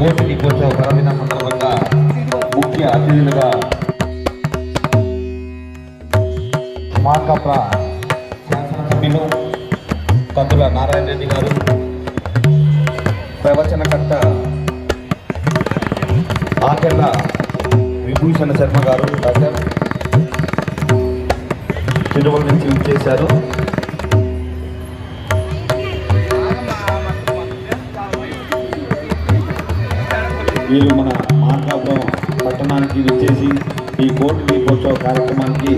Board దీపోత్సవ పర్వదిన సందర్భంగా ముఖ్య అతిథులుగా మార్కప్ర శాసనసభ్యులు కదుల నారాయణ రెడ్డి గారు ప్రవచనకర్త ఆకెళ్ళ విభూషణ శర్మ గారు డాక్టర్ తిరుమల నుంచి విచ్చేశారు వీరు మన మార్కాపురం పట్టణానికి వచ్చేసి ఈ కోటి దీపోత్సవ కార్యక్రమానికి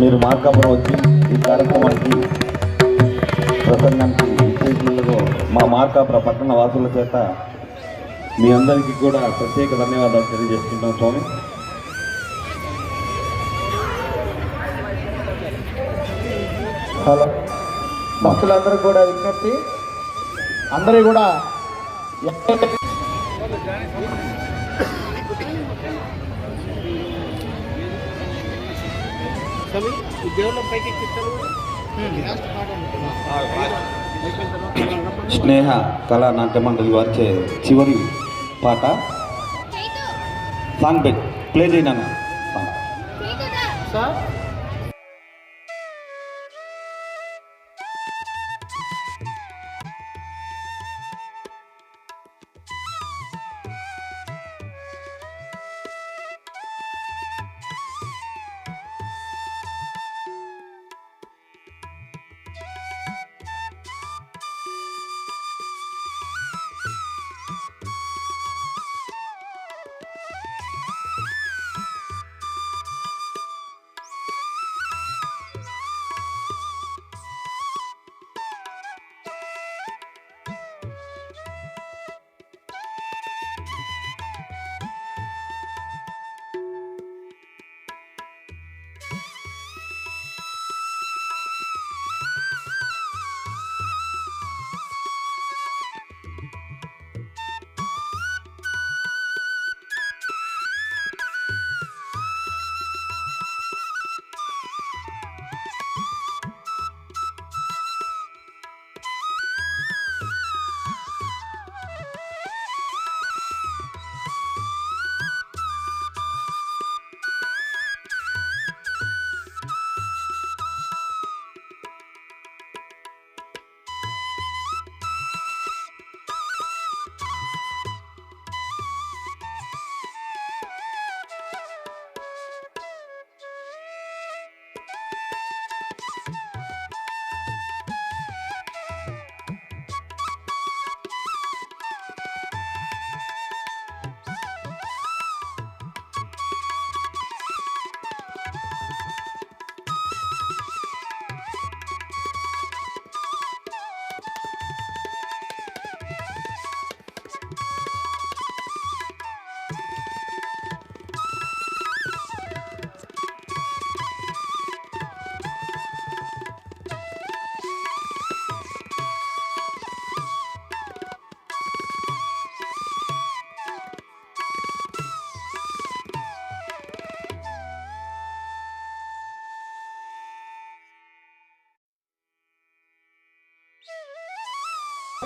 మీరు మార్కాపురం వచ్చి ఈ కార్యక్రమానికి ప్రసంగానికి విచ్చేసినందుకు మా మార్కాపుర పట్టణ వాసుల చేత మీ అందరికీ కూడా ప్రత్యేక ధన్యవాదాలు తెలియజేస్తున్నాం స్వామి. హలో భక్తులందరూ కూడా విజ్ఞప్తి. అందరూ కూడా స్నేహ కళా నాట్య మండలి వారిచే చివరి పాట. సాంగ్ పెట్ ప్లే చేయనా సార్?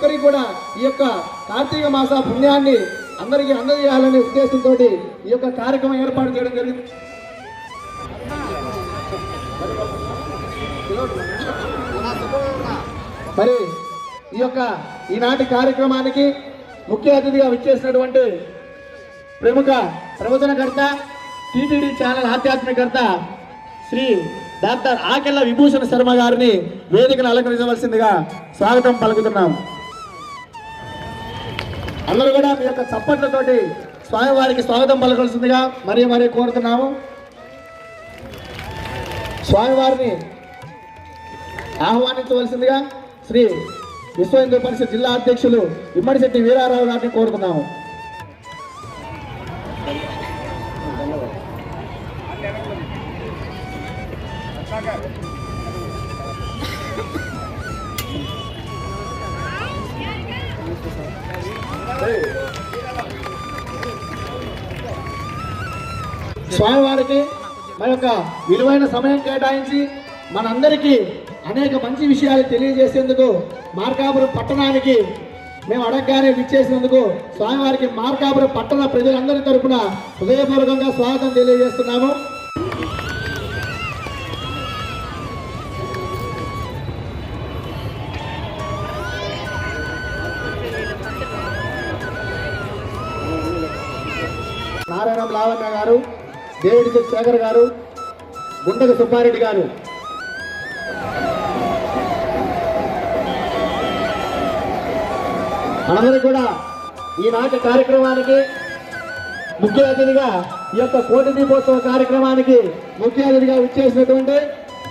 అందరికీ కూడా ఈ యొక్క కార్తీక మాస పుణ్యాన్ని అందరికీ అందజేయాలనే ఉద్దేశంతో ఈ యొక్క కార్యక్రమం ఏర్పాటు చేయడం జరిగింది. మరి ఈ యొక్క ఈనాటి కార్యక్రమానికి ముఖ్య అతిథిగా విచ్చేసినటువంటి ప్రముఖ ప్రవచనకర్త టీటీడీ ఛానల్ ఆధ్యాత్మికర్త శ్రీ డాక్టర్ ఆకెళ్ళ విభూషణ శర్మ గారిని వేదికను అలంకరించవలసిందిగా స్వాగతం పలుకుతున్నాం. అందరూ కూడా మీ యొక్క చప్పట్లతోటి స్వామివారికి స్వాగతం పలకవలసిందిగా మరీ మరీ కోరుతున్నాము. స్వామివారిని ఆహ్వానించవలసిందిగా శ్రీ విశ్వ హిందూ పరిషత్ జిల్లా అధ్యక్షులు ఇమ్మడిశెట్టి వీరారావు గారిని కోరుతున్నాము. స్వామివారికి మన యొక్క విలువైన సమయం కేటాయించి మనందరికీ అనేక మంచి విషయాలు తెలియజేసేందుకు మార్కాపురం పట్టణానికి మేము అడగగానే విచ్చేసినందుకు స్వామివారికి మార్కాపురం పట్టణ ప్రజలందరి తరఫున హృదయపూర్వకంగా స్వాగతం తెలియజేస్తున్నాము. నారాయణం లావణ్య గారు దేవుడి శేఖర్ గారు గుండగ సుబ్బారెడ్డి గారు. మనందరూ కూడా ఈనాటి కార్యక్రమానికి ముఖ్య అతిథిగా ఈ యొక్క కోటి దీపోత్సవ కార్యక్రమానికి ముఖ్య అతిథిగా విచ్చేసినటువంటి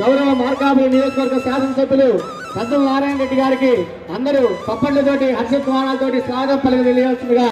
గౌరవ మార్కాపురి నియోజకవర్గ శాసనసభ్యులు సద్దు నారాయణ రెడ్డి గారికి అందరూ పప్పట్లతోటి హర్షత్వానాలతోటి స్వాగతం పలికి తెలియవచ్చుగా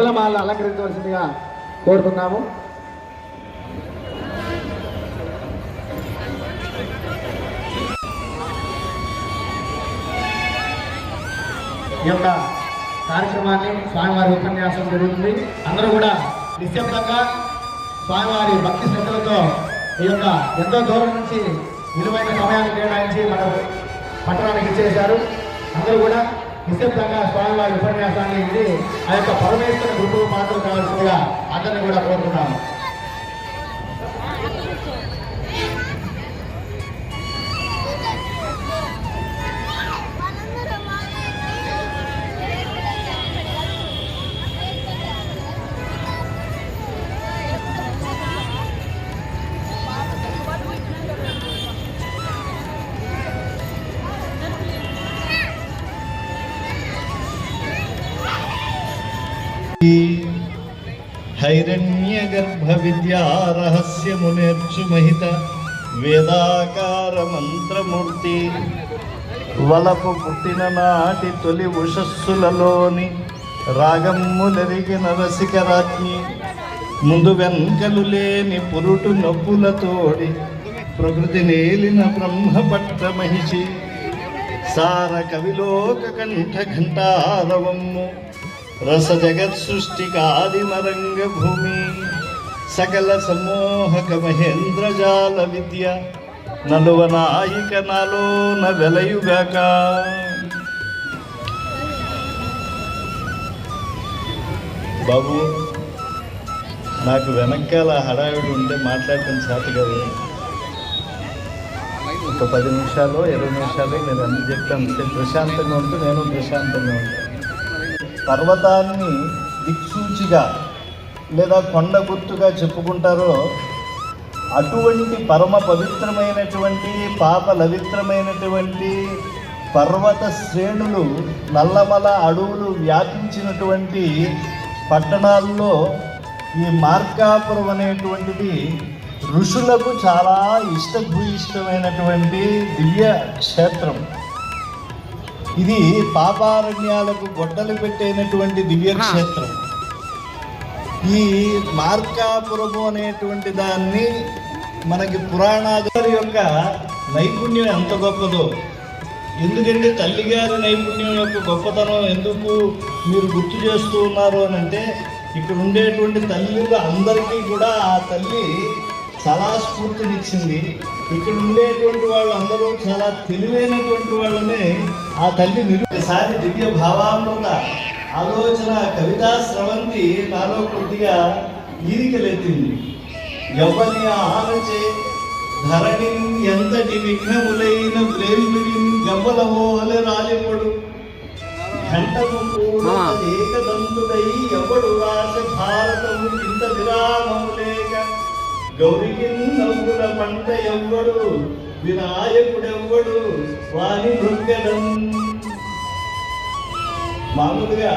పూలమాలను అలంకరించవలసిందిగా కోరుతున్నాము. ఈ యొక్క కార్యక్రమాన్ని స్వామివారి ఉపన్యాసం జరుగుతుంది. అందరూ కూడా నిశ్శబ్దంగా స్వామివారి భక్తి శ్రద్ధలతో ఈ యొక్క ఎంతో దూరం నుంచి విలువైన సమయాన్ని కేటాయించి మన పట్టణానికి ఇచ్చేశారు. అందరూ కూడా నిశ్శబ్దంగా స్వామివారి ఉపన్యాసాన్ని ఇది ఆ యొక్క పరమేశ్వర గురువు మాత్రం కావాల్సిందిగా ఆ అందరినీ కూడా కోరుతున్నాను హైరణ్యగర్భ విద్యా మహిత వేదాకార మంత్రమూర్తి వలపు పుట్టిన నాటి తొలి ఉషస్సులలోని నరసిక రాజ్ఞి ముందు వెంకలు లేని పురుటు నొప్పులతోడి ప్రకృతి నేలిన బ్రహ్మపట్ట మహిషి సార కవిలోక కంఠ ఘంటారవమ్ము. రస జగత్ సృష్టికాదిమరంగ భూమి సకల సమ్మోహక మహేంద్రజాల విద్య నలువ నాయిక నాలో వెలయుగాక బాబు నాకు వెనకాల హడావిడి ఉంటే మాట్లాడటం చేత కదా ఒక పది నిమిషాలు ఇరవై నిమిషాలు నేను అన్ని చెప్తాను. ప్రశాంతంగా ఉంటూ నేను ప్రశాంతంగా ఉంటాను. పర్వతాన్ని దిక్సూచిగా లేదా కొండ గుర్తుగా చెప్పుకుంటారో అటువంటి పరమ పవిత్రమైనటువంటి పాప లవిత్రమైనటువంటి పర్వత శ్రేణులు నల్లమల అడవులు వ్యాపించినటువంటి పట్టణాల్లో ఈ మార్కాపురం అనేటువంటిది ఋషులకు చాలా ఇష్టభూయిష్టమైనటువంటి దివ్య క్షేత్రం ఇది పాపారణ్యాలకు గొడ్డలు పెట్టైనటువంటి దివ్య క్షేత్రం ఈ మార్కాపురము అనేటువంటి దాన్ని మనకి పురాణాధారి యొక్క నైపుణ్యం ఎంత గొప్పదో. ఎందుకంటే తల్లిగారి నైపుణ్యం యొక్క గొప్పతనం ఎందుకు మీరు గుర్తు చేస్తూ ఉన్నారు అని అంటే ఇక్కడ ఉండేటువంటి తల్లులు అందరికీ కూడా ఆ తల్లి చాలా స్ఫూర్తినిచ్చింది. ఇక్కడ ఉండేటువంటి వాళ్ళందరూ చాలా తెలివైనటువంటి వాళ్ళని ఆ తల్లి నిరుసారి దివ్య భావామృత ఆలోచన కవితా స్రవంతి నాలో కొద్దిగా ఈరికలెత్తింది. యవ్వని ఆనచే ధరణి ఎంతటి విఘ్నములైన ప్రేమిడి గవ్వలమోహల రాలిపడు. ఘంటము ఏకదంతుడై ఎవడు రాస భారతము ఇంత విరామము గౌరికి నవ్వుల పంట ఎవ్వడు వినాయకుడెవ్వడు వాని మృగ్గడం మామూలుగా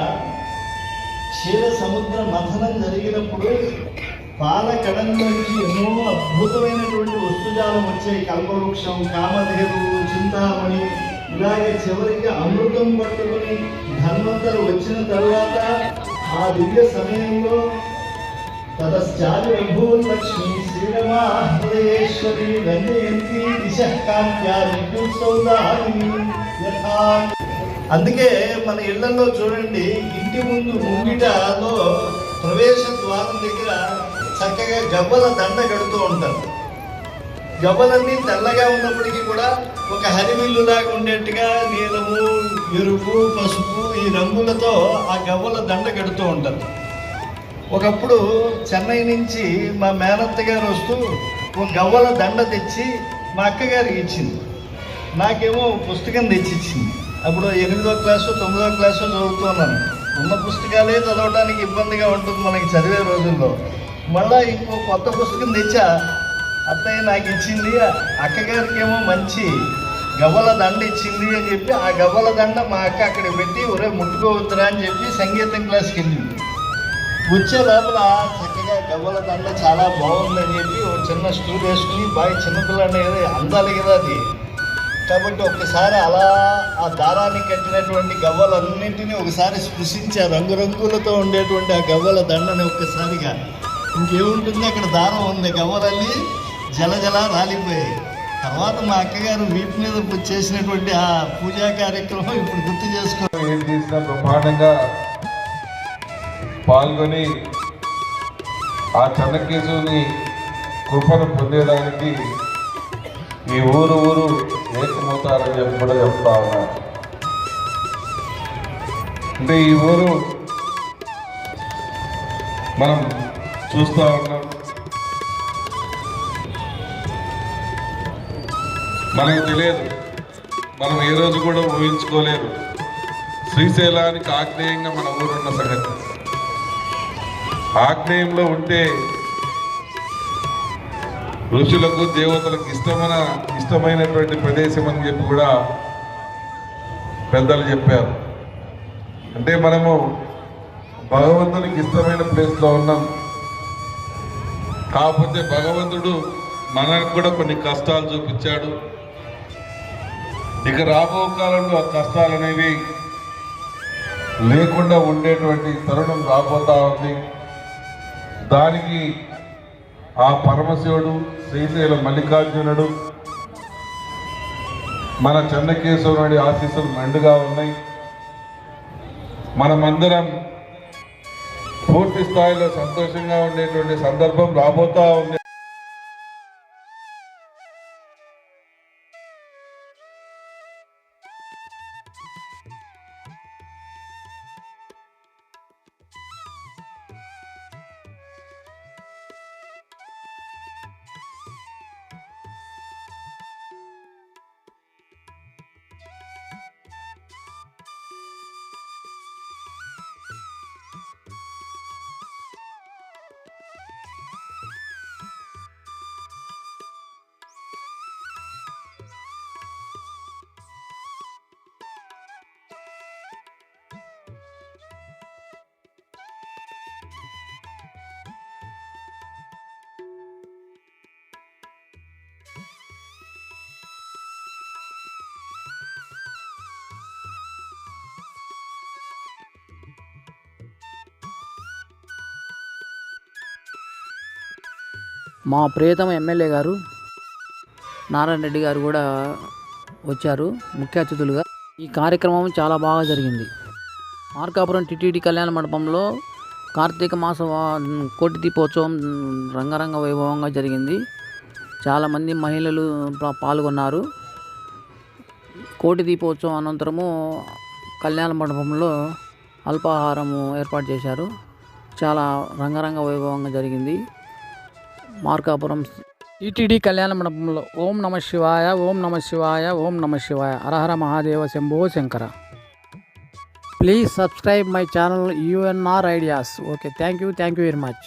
క్షీర సముద్ర మథనం జరిగినప్పుడు పాలకడం నుంచి ఎన్నో అద్భుతమైనటువంటి వస్తుజాలం వచ్చాయి. కల్పవృక్షం కామధేరు చింతామణి ఇలాగే చివరికి అమృతం పట్టుకుని ధన్వంతరు వచ్చిన తరువాత ఆ దివ్య సమయంలో తదశ్చారి లక్ష్మి శ్రీరమాహృదయేశ్వరి రంజయంతి దిశ కాంత్యా విద్యుత్ సౌదామిని అందుకే మన ఇళ్ళలో చూడండి ఇంటి ముందు ముంగిటలో ప్రవేశ ద్వారం దగ్గర చక్కగా గవ్వల దండ కడుతూ ఉంటారు. గవ్వలన్నీ తెల్లగా ఉన్నప్పటికీ కూడా ఒక హరివిల్లులాగా ఉండేట్టుగా నీలము ఎరుపు పసుపు ఈ రంగులతో ఆ గవ్వల దండ కడుతూ ఉంటారు. ఒకప్పుడు చెన్నై నుంచి మా మేనత్త గారు వస్తూ ఒక గవ్వల దండ తెచ్చి మా అక్కగారికి ఇచ్చింది. నాకేమో పుస్తకం తెచ్చిచ్చింది. అప్పుడు ఎనిమిదో క్లాసు తొమ్మిదో క్లాసు చదువుతున్నాను ఉన్న పుస్తకాలే చదవడానికి ఇబ్బందిగా ఉంటుంది మనకి చదివే రోజుల్లో. మళ్ళా ఇంకో కొత్త పుస్తకం తెచ్చా అత్తయ్య నాకు ఇచ్చింది అక్కగారికి ఏమో మంచి గవ్వల దండ ఇచ్చింది అని చెప్పి ఆ గవ్వల దండ మా అక్క అక్కడ పెట్టి ఒరే ముట్టుకోవద్దురా అని చెప్పి సంగీతం క్లాస్కి వెళ్ళింది. వచ్చే లోపల చక్కగా గవ్వల దండ చాలా బాగుందని చెప్పి ఒక చిన్న స్టూల్ వేసుకుని బాగా చిన్నపిల్లని అందాలి కదా అది. కాబట్టి ఒక్కసారి అలా ఆ దారాన్ని కట్టినటువంటి గవ్వలన్నింటినీ ఒకసారి స్పృశించి ఆ రంగురంగులతో ఉండేటువంటి ఆ గవ్వల దండని ఒక్కసారిగా ఇంకేముంటుంది? అక్కడ దారం ఉంది. గవ్వలన్నీ జలజల రాలిపోయాయి. తర్వాత మా అక్కగారు వీటి మీద చేసినటువంటి ఆ పూజా కార్యక్రమం ఇప్పుడు గుర్తు చేసుకోవాలి ఏం చేసినా బ్రహ్మాండంగా పాల్గొని ఆ చెన్నకేశవుని కృపను పొందేదానికి ఈ ఊరు ఊరు ఏకమవుతారని చెప్పి కూడా చెప్తా ఉన్నారు. అంటే ఈ ఊరు మనం చూస్తూ ఉన్నాం. మనకు తెలియదు. మనం ఏ రోజు కూడా ఊహించుకోలేదు. శ్రీశైలానికి ఆగ్నేయంగా మన ఊరున్న సంగతి. ఆగ్నేయంలో ఉంటే ఋషులకు దేవతలకు ఇష్టమైన ఇష్టమైనటువంటి ప్రదేశం అని చెప్పి కూడా పెద్దలు చెప్పారు. అంటే మనము భగవంతునికి ఇష్టమైన ప్లేస్లో ఉన్నాం. కాకపోతే భగవంతుడు మనకు కూడా కొన్ని కష్టాలు చూపించాడు. ఇక రాబో కాలంలో ఆ కష్టాలు అనేవి లేకుండా ఉండేటువంటి తరుణం రాబోతా ఉంది. దానికి ఆ పరమశివుడు శ్రీశైల మల్లికార్జునుడు మన చెన్నకేశ్వరుడి ఆశీస్సులు మెండుగా ఉన్నాయి. మనమందరం పూర్తి స్థాయిలో సంతోషంగా ఉండేటువంటి సందర్భం రాబోతా ఉంది. మా ప్రియతమ ఎమ్మెల్యే గారు నారాయణ రెడ్డి గారు కూడా వచ్చారు ముఖ్య అతిథులుగా. ఈ కార్యక్రమం చాలా బాగా జరిగింది. మార్కాపురం టిటిడి కళ్యాణ మండపంలో కార్తీక మాస కోటి దీపోత్సవం రంగరంగ వైభవంగా జరిగింది. చాలామంది మహిళలు పాల్గొన్నారు. కోటి దీపోత్సవం అనంతరము కళ్యాణ మండపంలో అల్పాహారము ఏర్పాటు చేశారు. చాలా రంగరంగ వైభవంగా జరిగింది. మార్కాపురం టీటీడీ కళ్యాణ మండపంలో ఓం నమ శివాయ ఓం నమ శివాయ ఓం నమ శివాయ హరహర Mahadeva Shambho Shankara please subscribe my channel UNR ideas okay thank you thank you very much